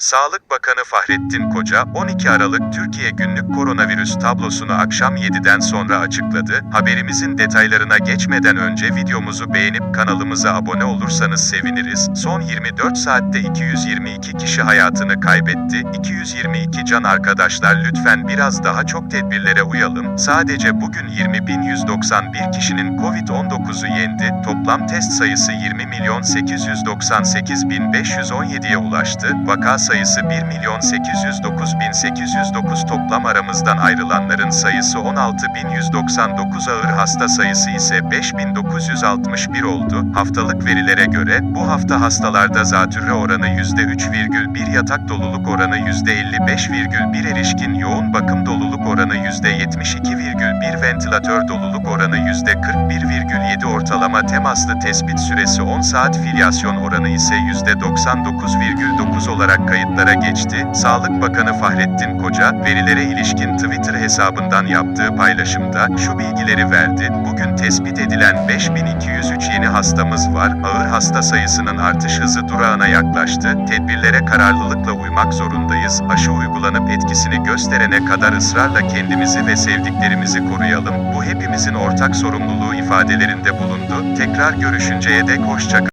Sağlık Bakanı Fahrettin Koca, 12 Aralık Türkiye günlük koronavirüs tablosunu akşam 7'den sonra açıkladı. Haberimizin detaylarına geçmeden önce videomuzu beğenip kanalımıza abone olursanız seviniriz. Son 24 saatte 222 kişi hayatını kaybetti. 222 can arkadaşlar lütfen biraz daha çok tedbirlere uyalım. Sadece bugün 20.191 kişinin Covid-19'u yendi. Toplam test sayısı 20 milyon 898 bin 517'ye ulaştı. Vaka sayısı 1 milyon 809 bin 809 toplam aramızdan ayrılanların sayısı 16 bin 199 ağır hasta sayısı ise 5961 oldu. Haftalık verilere göre bu hafta hastalarda zatürre oranı %3,1 yatak doluluk oranı %55,1 erişkin yoğun bakım doluluk %72,1 ventilatör doluluk oranı %41,7 ortalama temaslı tespit süresi 10 saat filyasyon oranı ise %99,9 olarak kayıtlara geçti. Sağlık Bakanı Fahrettin Koca, verilere ilişkin Twitter hesabından yaptığı paylaşımda şu bilgileri verdi. Bugün tespit edilen 5203 yeni hastamız var. Ağır hasta sayısının artış hızı durağına yaklaştı. Tedbirlere kararlılıkla uymak zorundayız. Aşı uygulanıp etkisini gösterene kadar ısrarla kendimizi ve sevdiklerimizi koruyalım. Bu hepimizin ortak sorumluluğu ifadelerinde bulundu. Tekrar görüşünceye dek hoşça